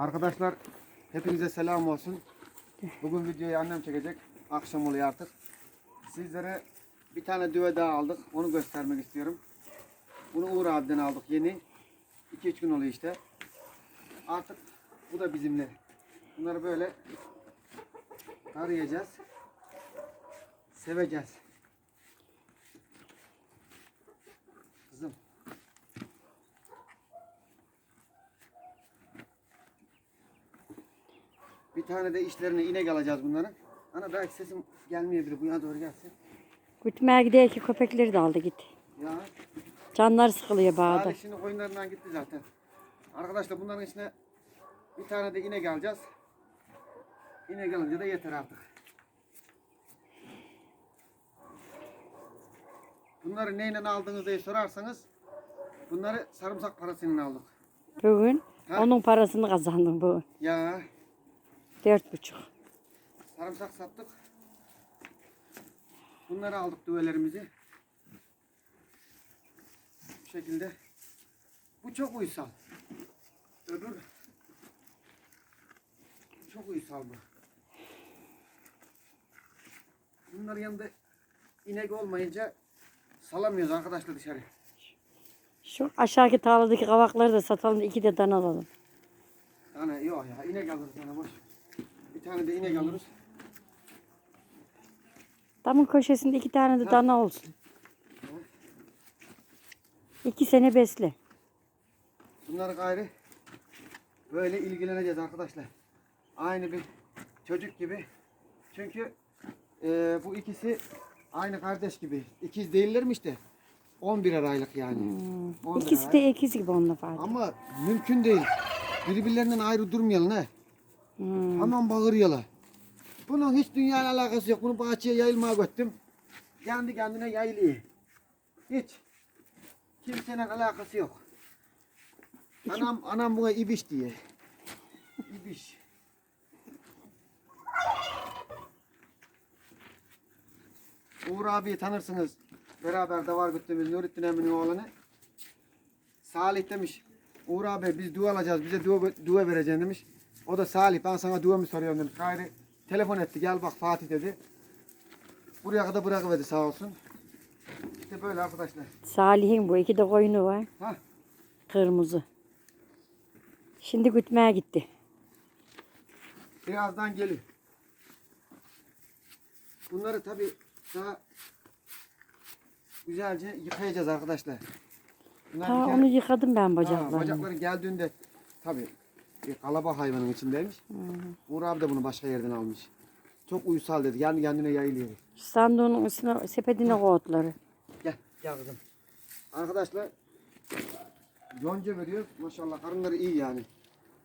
Arkadaşlar hepinize selam olsun. Bugün videoyu annem çekecek. Akşam oluyor artık. Sizlere bir tane düve daha aldık. Onu göstermek istiyorum. Bunu Uğur abiden aldık yeni. 2-3 gün oluyor işte. Artık bu da bizimle. Bunları böyle arayacağız. Seveceğiz. Kızım. Bir tane de işlerine inek alacağız bunların. Ana belki sesim gelmeyebilir. Bu yana doğru gelsin. Gütmeye gidiyor ki köpekleri de aldı git. Ya. Canları sıkılıyor bağda. Salih şimdi koyunlarından gitti zaten. Arkadaşlar bunların içine bir tane de inek alacağız. İnek alınca da yeter artık. Bunları neyle aldınız diye sorarsanız bunları sarımsak parasıyla aldık. Bugün Ha? onun parasını kazandım bugün. Ya Dört buçuk. sarımsak sattık. Bunları aldık düvelerimizi. Bu şekilde. Bu çok uysal. Öbür çok uysal bu. Bunların yanında inek olmayınca salamıyoruz arkadaşlar dışarı. Şu aşağıki tarladaki kavakları da satalım da iki de dana alalım. Yani yok ya inek alırız sana boş. Tane de inek alırız. Damın köşesinde iki tane de Ha. dana olsun. İki sene besle. Bunları gayrı böyle ilgileneceğiz arkadaşlar. Aynı bir çocuk gibi. Çünkü eee, bu ikisi aynı kardeş gibi. İkiz değillermiş de. 11 aylık yani. 11 İkisi ay. de ikiz gibi onunla fark. Ama mümkün değil. Birbirlerinden ayrı durmayalım he. Hemen bağırıyorlar. Bunun hiç dünyayla alakası yok. Bunu bahçeye yayılmaya götürdüm. Kendi kendine yayılıyor. Hiç. Kimsenin alakası yok. Anam anam buna ibiş diye. İbiş. Uğur abiyi tanırsınız. Beraber de var gittiğimiz Nurettin Emin'in oğlanı. Salih demiş. Uğur abi biz dua alacağız. Bize dua, dua vereceksin demiş. O da Salih ben sana dua mı soruyorum demiş. Gayri telefon etti. Gel bak Fatih dedi. Buraya kadar bırakıverdi sağ olsun. İşte böyle arkadaşlar. Salih'in bu iki de koyunu var. Hah. Kırmızı. Şimdi gütmeye gitti. Birazdan gelir. Bunları tabi daha güzelce yıkayacağız arkadaşlar. Bunlar Ha onu yıkadım ben Ha, bacaklarını. bacakları geldiğinde tabi bir kalaba hayvanın içindeymiş. Uğur abi de bunu başka yerden almış. Çok uysal dedi. Kendi kendine yayılıyor. Sandığının üstüne sepetine koy otları. Gel, gel kızım. Arkadaşlar yonca veriyor. Maşallah karınları iyi yani.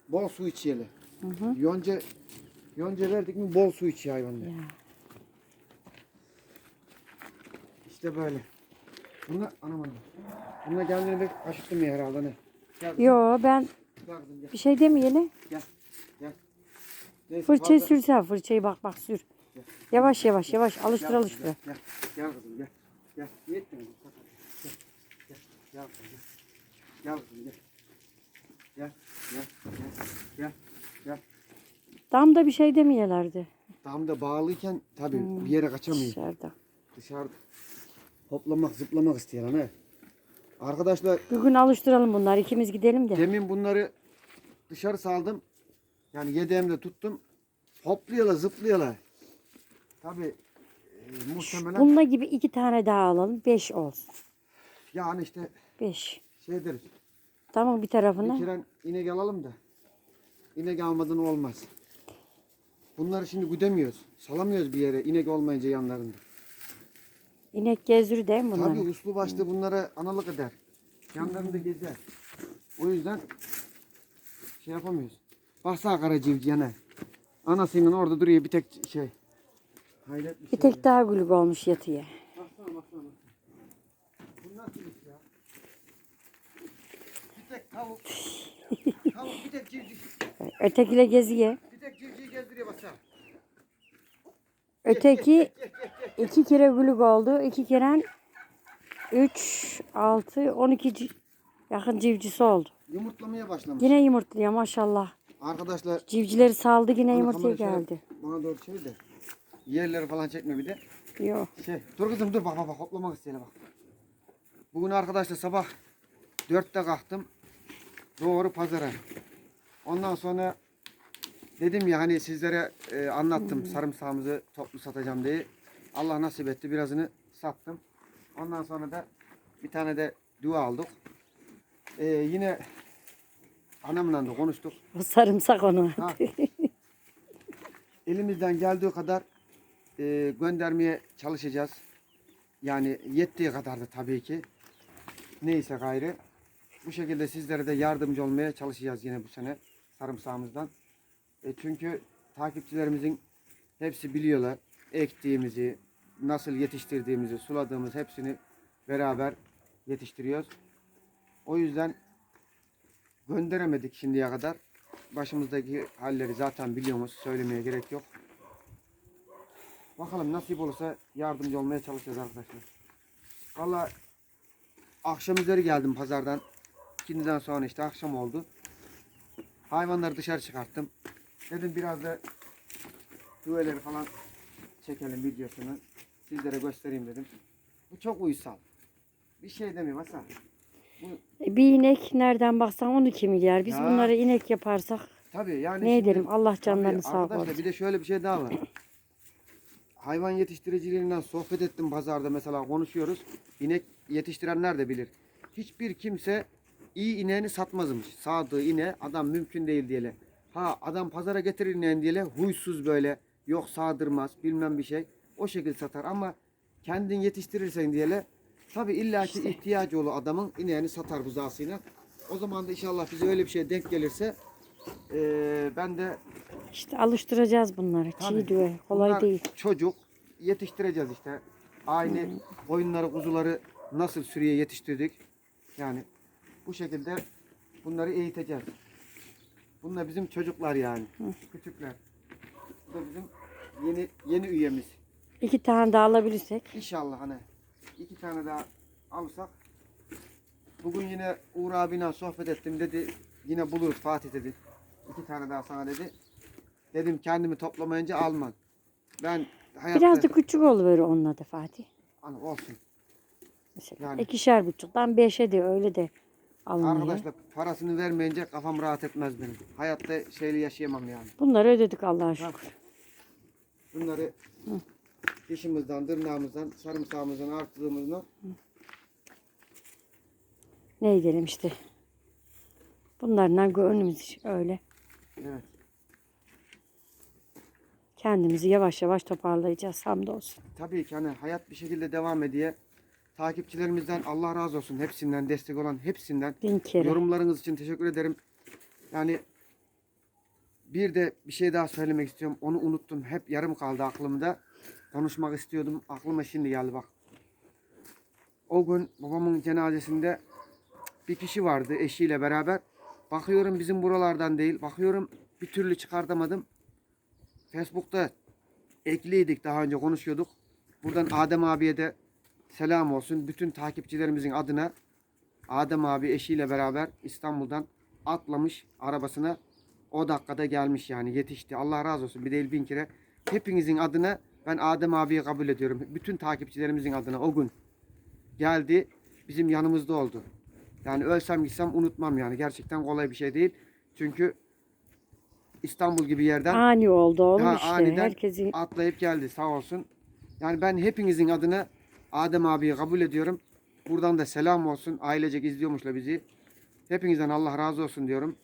Bol su içiyorlar. Hı hı. Yonca yonca verdik mi bol su içiyor hayvanlar. Ya. İşte böyle. Bunlar anam anam. Bunlar kendini bir kaşıttım ya herhalde ne? Gel kızım, Yo ben gel kızım gel. bir şey demeyeli. Gel. Gel. Neyse, Fırçayı fazla- sürsen fırçayı bak bak sür. Yavaş yavaş yavaş alıştır Gel, alıştır. Gel, gel, gel kızım gel. Gel. Niye ettin? Gel. Gel. Gel kızım gel. Gel kızım gel. Gel. Gel. Gel. Gel. Gel. Damda bir şey demiyorlardı. Tam da bağlıyken tabii Hmm. bir yere kaçamıyor. Dışarıda. Dışarıda hoplamak zıplamak isteyen ne? Arkadaşlar Bugün alıştıralım bunları ikimiz gidelim de. demin bunları dışarı saldım. Yani yediğimde tuttum. Hopluyorlar zıplıyorlar. Tabii e, muhtemelen Bununla gibi iki tane daha alalım. Beş olsun. yani işte Beş. şey deriz. Tamam bir tarafına. kere inek alalım da. İnek almadan olmaz. Bunları şimdi güdemiyoruz. Salamıyoruz bir yere inek olmayınca yanlarında. İnek gezdirir değil mi bunları? Tabii uslu başlı bunlara analık eder. Yanlarında gezer. O yüzden şey yapamıyoruz. Baksana kara civcivene. Anasının orada duruyor bir tek şey. Hayret bir, Bir şey. tek daha gülük olmuş yatıya. Baksana baksana. baksana. Bu nasıl iş ya? Bir tek tavuk. tavuk bir tek civciv. Ötekiyle geziye. Bir tek civciv gezdiriyor baksana. Öteki iki kere gülük oldu. İki kere üç, altı, on iki ci- yakın civcisi oldu. Yumurtlamaya başlamış. Yine yumurtluyor maşallah. Arkadaşlar Civcileri saldı yine yumurtaya geldi. Bana doğru çevir de. Yerleri falan çekme bir de. Yok. Şey, dur kızım dur bak bak bak hoplamak isteyelim bak. Bugün arkadaşlar sabah 4'te kalktım. Doğru pazara. Ondan sonra dedim ya hani sizlere e, anlattım sarımsağımızı toplu satacağım diye. Allah nasip etti birazını sattım. Ondan sonra da bir tane de dua aldık. E, yine anamla da konuştuk. O sarımsak onu. Ha. Elimizden geldiği kadar e, göndermeye çalışacağız. Yani yettiği kadar da tabii ki. Neyse gayrı. Bu şekilde sizlere de yardımcı olmaya çalışacağız yine bu sene sarımsağımızdan. E, çünkü takipçilerimizin hepsi biliyorlar ektiğimizi, nasıl yetiştirdiğimizi, suladığımız hepsini beraber yetiştiriyoruz. O yüzden gönderemedik şimdiye kadar. Başımızdaki halleri zaten biliyorsunuz. Söylemeye gerek yok. Bakalım nasip olursa yardımcı olmaya çalışacağız arkadaşlar. Valla akşam üzeri geldim pazardan. İkindiden sonra işte akşam oldu. Hayvanları dışarı çıkarttım. Dedim biraz da düveleri falan çekelim videosunu. Sizlere göstereyim dedim. Bu çok uysal. Bir şey demiyorum Hasan. Bu Bir inek nereden baksan 12 milyar. Biz Ya. bunları inek yaparsak tabii yani ne edelim? Allah canlarını sağ olsun. bir de şöyle bir şey daha var. Hayvan yetiştiricilerinden sohbet ettim pazarda mesela konuşuyoruz. İnek yetiştirenler de bilir. Hiçbir kimse iyi ineğini satmazmış. Sadığı ine adam mümkün değil diye. Ha adam pazara getirir ineğini diye huysuz böyle yok sağdırmaz bilmem bir şey. O şekilde satar ama kendin yetiştirirsen diye tabi illaki ihtiyacı olur adamın ineğini satar buzağısıyla. O zaman da inşallah bize öyle bir şey denk gelirse eee, ben de İşte alıştıracağız bunları. Tabii. Çiğ düve. Kolay Bunlar değil. Çocuk yetiştireceğiz işte. Aynı koyunları, kuzuları nasıl sürüye yetiştirdik. Yani bu şekilde bunları eğiteceğiz. Bunlar bizim çocuklar yani. Küçükler. Bu da bizim yeni yeni üyemiz. İki tane daha alabilirsek. İnşallah hani iki tane daha alırsak. Bugün yine Uğur abiyle sohbet ettim dedi. Yine buluruz Fatih dedi. İki tane daha sana dedi. Dedim kendimi toplamayınca alman. Ben hayatta... Biraz da küçük oluver onunla da Fatih. Hani olsun. Mesela Yani- ikişer buçuktan beşe de öyle de alınıyor. Arkadaşlar parasını vermeyince kafam rahat etmez benim. Hayatta şeyle yaşayamam yani. Bunları ödedik Allah'a Ha. şükür. Bunları dişimizden, tırnağımızdan, sarımsağımızdan arttırdığımızdan Ne edelim işte. Bunlarla gönlümüz öyle. evet. Kendimizi yavaş yavaş toparlayacağız hamdolsun. Tabii ki hani hayat bir şekilde devam ediyor. Takipçilerimizden Allah razı olsun. Hepsinden destek olan hepsinden. Bin kere. Yorumlarınız için teşekkür ederim. Yani bir de bir şey daha söylemek istiyorum. Onu unuttum. Hep yarım kaldı aklımda. Konuşmak istiyordum. Aklıma şimdi geldi bak. O gün babamın cenazesinde bir kişi vardı eşiyle beraber. Bakıyorum bizim buralardan değil. Bakıyorum bir türlü çıkartamadım. Facebook'ta ekliydik daha önce konuşuyorduk. Buradan Adem abiye de selam olsun. Bütün takipçilerimizin adına Adem abi eşiyle beraber İstanbul'dan atlamış arabasına. O dakikada gelmiş yani yetişti. Allah razı olsun bir değil bin kere. Hepinizin adına ben Adem abiyi kabul ediyorum. Bütün takipçilerimizin adına o gün geldi. Bizim yanımızda oldu. Yani ölsem gitsem unutmam yani. Gerçekten kolay bir şey değil. Çünkü İstanbul gibi yerden Ani oldu oğlum Ha, işte. aniden Herkesin atlayıp geldi sağ olsun. Yani ben hepinizin adına Adem abiyi kabul ediyorum. Buradan da selam olsun. Ailecek izliyormuşlar bizi. Hepinizden Allah razı olsun diyorum.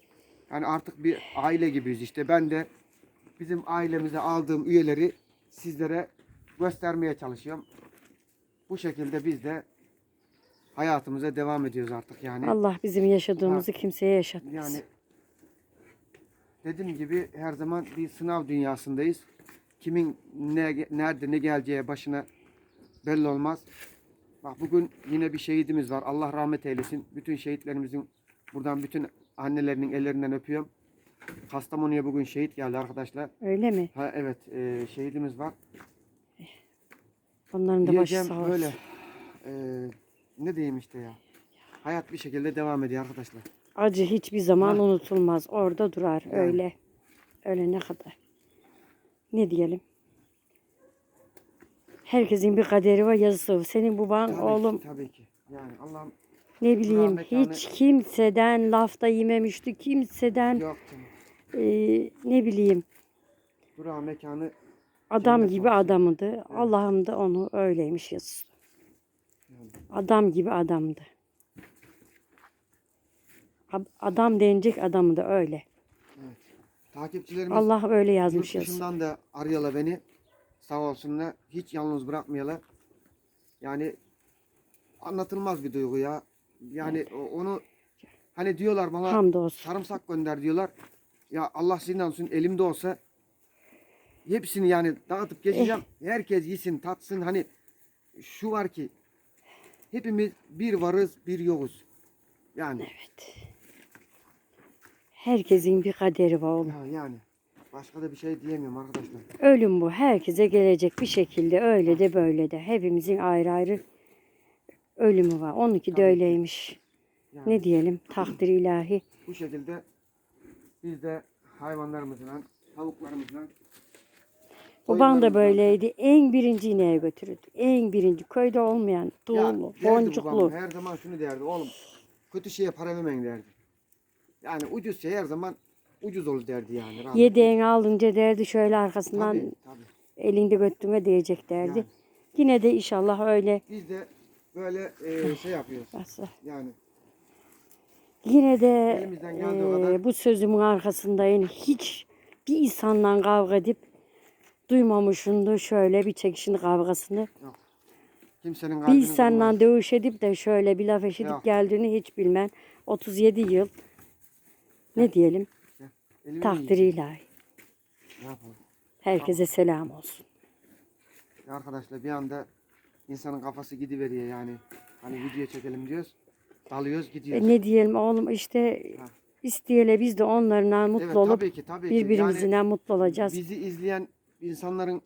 Yani artık bir aile gibiyiz işte. Ben de bizim ailemize aldığım üyeleri sizlere göstermeye çalışıyorum. Bu şekilde biz de hayatımıza devam ediyoruz artık yani. Allah bizim yaşadığımızı kimseye yaşatmasın. Yani dediğim gibi her zaman bir sınav dünyasındayız. Kimin ne, nerede ne geleceği başına belli olmaz. Bak bugün yine bir şehidimiz var. Allah rahmet eylesin. Bütün şehitlerimizin buradan bütün annelerinin ellerinden öpüyorum. Kastamonu'ya bugün şehit geldi arkadaşlar. Öyle mi? Ha evet e, şehidimiz var. Onların da başı Diyeceğim sağ olsun. böyle. e, ne diyeyim işte ya. Hayat bir şekilde devam ediyor arkadaşlar. Acı hiçbir zaman Ha. unutulmaz. Orada durar Yani. öyle. Ölene kadar. Ne diyelim? Herkesin bir kaderi var yazısı. Senin baban Tabii oğlum ki, tabii ki. Yani Allah'ım ne bileyim hiç kimseden lafta yememişti. Kimseden yok canım. Eee, ne bileyim Durağı mekanı adam gibi olsun. adamdı. Allah'ım da onu öyleymiş yazısı. Yani. Adam gibi adamdı. Ad- Adam denecek adamı da öyle. evet. Takipçilerimiz Allah öyle yazmış yurt dışından da arıyorlar beni. Sağ olsunlar. Hiç yalnız bırakmıyorlar. Yani anlatılmaz bir duygu ya. Yani o- onu hani diyorlar bana Hamdolsun. sarımsak gönder diyorlar. Ya Allah sizin olsun elimde olsa hepsini yani dağıtıp geçeceğim. Herkes yesin, tatsın. Hani şu var ki hepimiz bir varız, bir yokuz. Yani Herkesin bir kaderi var oğlum. ya yani başka da bir şey diyemiyorum arkadaşlar. Ölüm bu. Herkese gelecek bir şekilde öyle de böyle de. Hepimizin ayrı ayrı ölümü var. Onunki de Tabii ki. öyleymiş. Yani Ne diyelim? Takdir ilahi. bu şekilde biz de hayvanlarımızla, tavuklarımızla Baban da böyleydi. En birinci ineğe götürürdü. En birinci. Köyde olmayan. Ya, Tuğlu, derdi babam, boncuklu. Her zaman şunu derdi. Oğlum kötü şeye para vermeyin derdi. Yani ucuz şey her zaman ucuz olur derdi yani. rahmetli. Yedeğini alınca derdi şöyle arkasından Tabii, tabii. elinde götüme diyecek derdi. Yani. Yine de inşallah öyle. Biz de böyle e, şey yapıyoruz. Nasıl? Yani Yine de kadar- bu sözümün arkasındayım. Hiç bir insanla kavga edip duymamışımdır şöyle bir çekişin kavgasını. kimsenin Bir insanla dövüş edip de şöyle bir laf eşitip Yok. geldiğini hiç bilmem. 37 yıl ne diyelim takdir ilahi. Herkese selam olsun. Arkadaşlar bir anda insanın kafası gidiveriyor yani. Hani video çekelim diyoruz. Dalıyoruz E, gidiyoruz. ne diyelim oğlum işte Ha. isteyele biz de onlarla mutlu evet, olup tabii ki, tabii ki. birbirimizle Yani mutlu olacağız. bizi izleyen insanların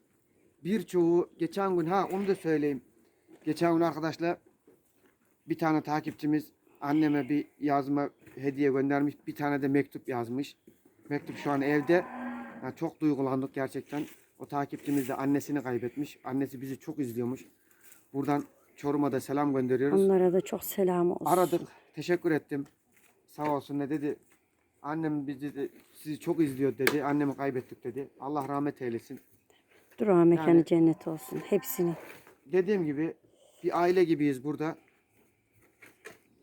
birçoğu geçen gün ha onu da söyleyeyim. Geçen gün arkadaşlar bir tane takipçimiz anneme bir yazma hediye göndermiş. Bir tane de mektup yazmış. Mektup şu an evde. Ha, çok duygulandık gerçekten. O takipçimiz de annesini kaybetmiş. Annesi bizi çok izliyormuş. Buradan Çorum'a da selam gönderiyoruz. Onlara da çok selam olsun. Aradık. Teşekkür ettim. Sağ olsun ne dedi. Annem bizi de, sizi çok izliyor dedi. Annemi kaybettik dedi. Allah rahmet eylesin. Durağı mekanı Yani- cennet olsun. Hepsini. Dediğim gibi bir aile gibiyiz burada.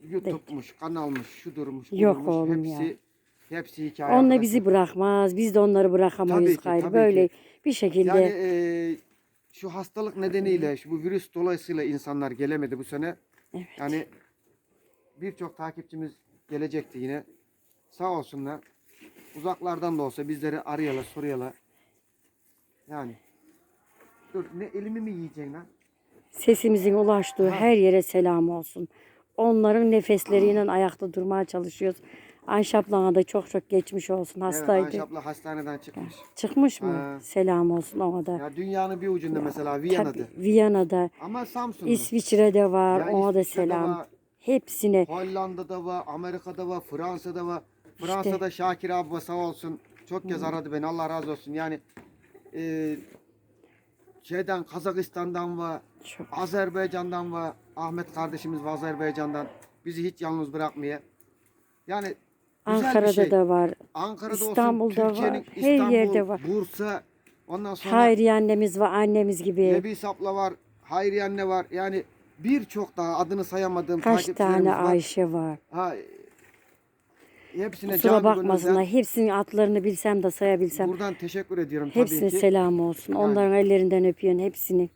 YouTube'muş, kanalmış, şudurmuş, Yok budurmuş. oğlum hepsi, Hepsi hikaye. Onlar arkadaşlar. bizi bırakmaz. Biz de onları bırakamayız Tabii ki, gayrı. tabii Böyle ki. bir şekilde Yani eee, şu hastalık nedeniyle, şu bu virüs dolayısıyla insanlar gelemedi bu sene. Evet. Yani birçok takipçimiz gelecekti yine. Sağ olsunlar. Uzaklardan da olsa bizleri arıyorlar, soruyorlar. Yani. Dur ne elimi mi yiyeceksin lan? sesimizin ulaştığı Ha. her yere selam olsun. Onların nefesleriyle ayakta durmaya çalışıyoruz. Ayşe ablana da çok çok geçmiş olsun. Hastaydı. Evet, Ayşe abla hastaneden çıkmış. Çıkmış mı? Ha. Selam olsun ona da. Ya dünyanın bir ucunda mesela Viyana'da. Tabii, Viyana'da, Ama Samsun'da. İsviçre'de var. Ya ona da selam. var, Hepsine. Hollanda'da var, Amerika'da var, Fransa'da var. Fransa'da Şakir abla sağ olsun. Çok kez aradı beni. Allah razı olsun. Yani e, şeyden Kazakistan'dan var, Çok. Azerbaycan'dan var. Ahmet kardeşimiz var Azerbaycan'dan. Bizi hiç yalnız bırakmıyor. Yani güzel Ankara'da şey. da var. Ankara'da İstanbul'da olsun, var, her İstanbul, yerde var. Bursa, ondan sonra Hayriye annemiz var. Annemiz gibi. Nebi Sapla var, Hayriye anne var. Yani birçok daha adını sayamadığım Kaç takipçilerimiz tane var. Ayşe var. Ha, hepsine Kusura canı bakmasınlar. gönülden Hepsinin adlarını bilsem de sayabilsem. buradan teşekkür ediyorum Hepsine tabii ki. selam olsun. Yani. Onların ellerinden öpüyorsun hepsini.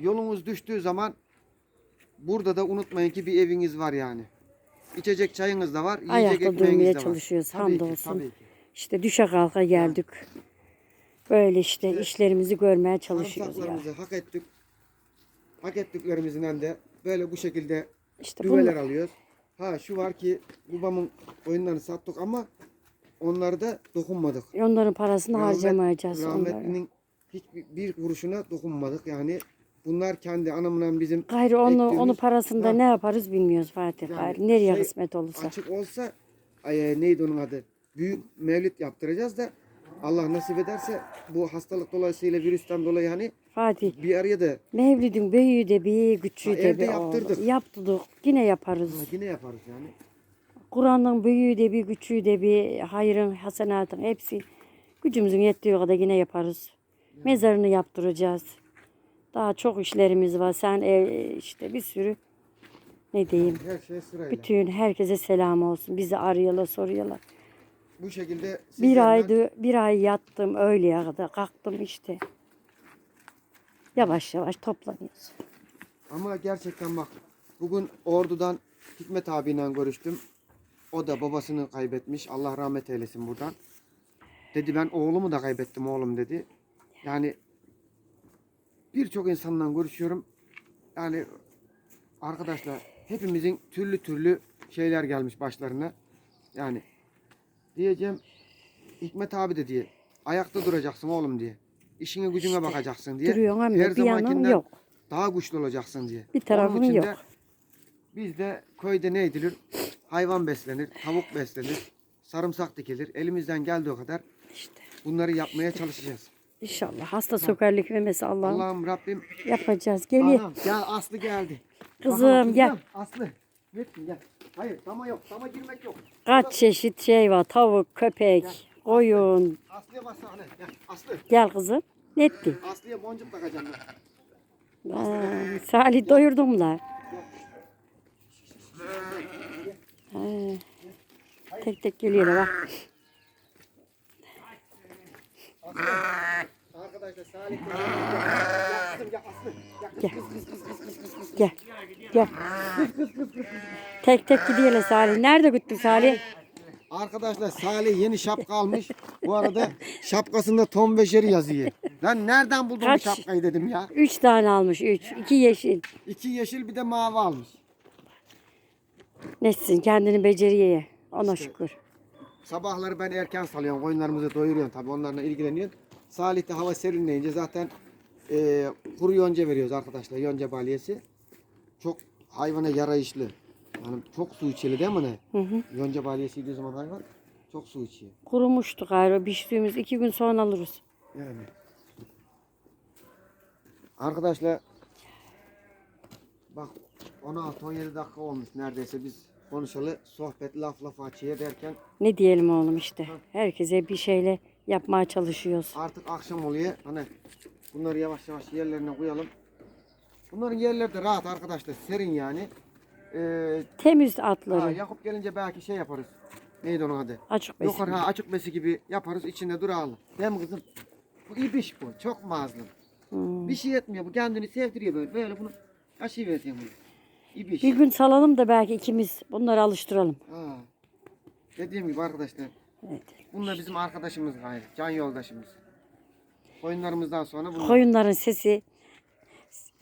Yolunuz düştüğü zaman burada da unutmayın ki bir eviniz var yani. İçecek çayınız da var, yiyecek Ayakta ekmeğiniz durmaya var. çalışıyoruz, Tabii ki, hamdolsun. ki. İşte düşe kalka geldik. Böyle işte işlerimizi görmeye çalışıyoruz ya. Sarımsaklarımızı hak ettik. Hak ettiklerimizden de böyle bu şekilde İşte düveler bunlar, alıyoruz. Ha şu var ki babamın oyunlarını sattık ama onları da dokunmadık. onların parasını Rahmet- harcamayacağız onları. Rahmetlinin hiçbir bir kuruşuna dokunmadık. Yani bunlar kendi anamla bizim Gayrı onu, ektiğimiz- onu parasında Ha. ne yaparız bilmiyoruz Fatih. Yani Gayrı nereye şey kısmet olursa. açık olsa e, neydi onun adı? Büyük mevlid yaptıracağız da Allah nasip ederse bu hastalık dolayısıyla virüsten dolayı hani Fatih bir araya da Mevlid'in büyüğü de bir, küçüğü Ha, de evde bir yaptırdık. oldu. Yaptırdık. Yine yaparız. yine yaparız yani. Kur'an'ın büyüğü de bir, küçüğü de bir, hayrın, hasenatın hepsi gücümüzün yettiği kadar yine yaparız. Mezarını yaptıracağız. Daha çok işlerimiz var. Sen ev, işte bir sürü ne diyeyim. Her şey sırayla. Bütün herkese selam olsun. Bizi arıyorlar, soruyorlar. Bu şekilde Bir aydı, bir ay yattım öğleye kadar. Kalktım işte. Yavaş yavaş toplanıyoruz. Ama gerçekten bak bugün Ordu'dan Hikmet abiyle görüştüm. O da babasını kaybetmiş. Allah rahmet eylesin buradan. Dedi ben oğlumu da kaybettim oğlum dedi. Yani birçok insanla görüşüyorum. Yani arkadaşlar hepimizin türlü türlü şeyler gelmiş başlarına. Yani diyeceğim Hikmet abi de diye ayakta duracaksın oğlum diye. İşine gücüne İşte, bakacaksın diye. Duruyorsun ama Her bir zamankinden yok. daha güçlü olacaksın diye. Bir tarafın yok. de biz de köyde ne edilir? Hayvan beslenir, tavuk beslenir, sarımsak dikilir. Elimizden geldiği kadar İşte bunları yapmaya çalışacağız. İnşallah hasta sokarlık vermesi Allah'ım Allah'ım Rabbim. yapacağız. Geliyor. Anam gel Aslı geldi. Kızım, gel. Aslı. Gittin gel. Hayır dama yok. Dama girmek yok. Kaç çeşit şey var. Tavuk, köpek, koyun. Aslı'ya bas sahne. Gel Aslı. Gel kızım. Ne etti? Aslı'ya boncuk takacağım ben. Aa, Salih doyurdum. Ha, Tek tek geliyorlar bak. Arkadaşlar Salih. Gel gel. Gel. Tek tek gidiyorlar Salih. Nerede gitti Salih? Arkadaşlar Salih yeni şapka almış. Bu arada şapkasında Tom ve Jerry yazıyor. Lan nereden buldun Kaç? bu şapkayı dedim ya. Üç tane almış. Üç. İki yeşil. İki yeşil bir de mavi almış. Nesin kendini beceriye. Ona şükür. Sabahları ben erken salıyorum. Koyunlarımızı doyuruyorum tabii onlarla ilgileniyorum. Salih de hava serinleyince zaten e, kuru yonca veriyoruz arkadaşlar. Yonca balyesi. Çok hayvana yarayışlı. Yani çok su içeli değil mi ne? Hı hı. Yonca balyesi yediği zaman hayvan çok su içiyor. Kurumuştu galiba. Piştiğimiz iki gün sonra alırız. Yani. Arkadaşlar bak 16-17 dakika olmuş neredeyse biz konuşalı sohbet laf laf açıya derken Ne diyelim oğlum işte. Herkese bir şeyle yapmaya çalışıyoruz. artık akşam oluyor. Hani bunları yavaş yavaş yerlerine koyalım. Bunların yerleri de rahat arkadaşlar serin yani. Ee, Temiz ha, atları. Yakup gelince belki şey yaparız. Neydi onun adı? Açık besin. Yukarı ha, açık besi gibi yaparız içinde duralım. Değil mi kızım? Bu ibiş bu. Çok mazlum. Hmm. Bir şey etmiyor. Bu kendini sevdiriyor böyle. Böyle bunu aşı vereceğim bunu. İbiş. Bir gün salalım da belki ikimiz bunları alıştıralım. Ha. Dediğim gibi arkadaşlar. Evet. Bunlar bizim arkadaşımız gayrı. Can yoldaşımız. Oyunlarımızdan sonra bunlar. Koyunların sesi,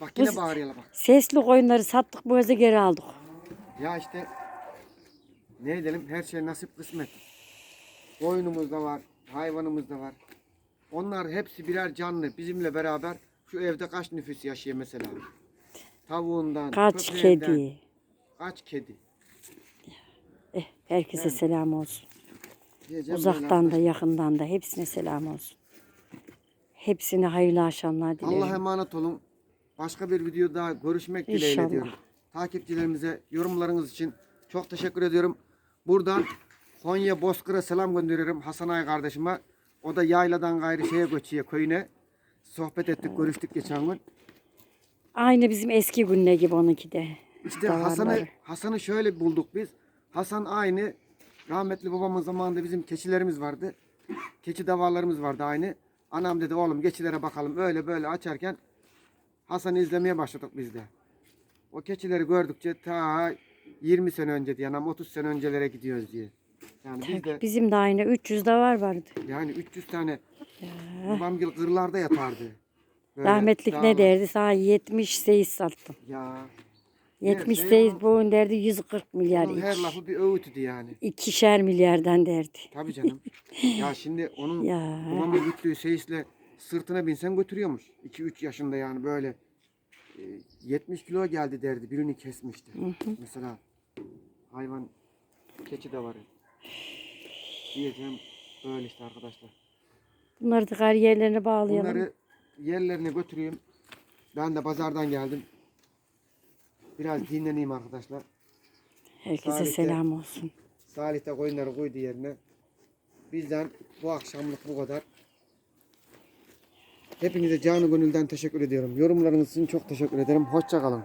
Bak yine Bu- bağırıyorlar bak. sesli koyunları sattık bu özü geri aldık. Ya işte ne edelim her şey nasip kısmet. Oyunumuz da var, hayvanımız da var. Onlar hepsi birer canlı. Bizimle beraber şu evde kaç nüfus yaşıyor mesela? Tavuğundan, Kaç köpeğinden, kedi. Kaç kedi. Eh, herkese selam olsun. Diyeceğim Uzaktan da yakından da hepsine selam olsun. Hepsine hayırlı akşamlar dilerim. Allah'a emanet olun. Başka bir videoda görüşmek dileğiyle İnşallah. diyorum. Takipçilerimize yorumlarınız için çok teşekkür ediyorum. Buradan Konya Bozkır'a selam gönderiyorum Hasan Ay kardeşime. O da yayladan gayrı şeye göçüyor köyüne. Sohbet ettik, görüştük geçen gün. Aynı bizim eski günler gibi onunki de. İşte. Hasan'ı Hasan'ı şöyle bulduk biz. Hasan aynı rahmetli babamın zamanında bizim keçilerimiz vardı. Keçi davarlarımız vardı aynı. Anam dedi oğlum keçilere bakalım öyle böyle açarken Hasan'ı izlemeye başladık biz de. O keçileri gördükçe ta 20 sene önce diye anam 30 sene öncelere gidiyoruz diye. Yani biz de Bizim de aynı 300 de var vardı. yani 300 tane babam gil kırlarda yatardı. Böyle Rahmetlik dağlar- ne derdi? Sana 70 seyiz sattım. Ya 70 şey seyiz var. boyun derdi 140 milyar. onun her iki- lafı bir öğütüdü yani. İkişer milyardan derdi. Tabii canım. ya şimdi onun Ya. babamın güttüğü seyisle sırtına binsen götürüyormuş. 2-3 yaşında yani böyle e, 70 kilo geldi derdi. Birini kesmişti. Mesela hayvan keçi de var. Diyeceğim böyle işte arkadaşlar. Bunları da kar yerlerine bağlayalım. Bunları yerlerine götüreyim. Ben de pazardan geldim. Biraz dinleneyim arkadaşlar. Herkese Salih'te- selam olsun. Salih de koyunları koydu yerine. Bizden bu akşamlık bu kadar. Hepinize canı gönülden teşekkür ediyorum. Yorumlarınız için çok teşekkür ederim. Hoşça kalın.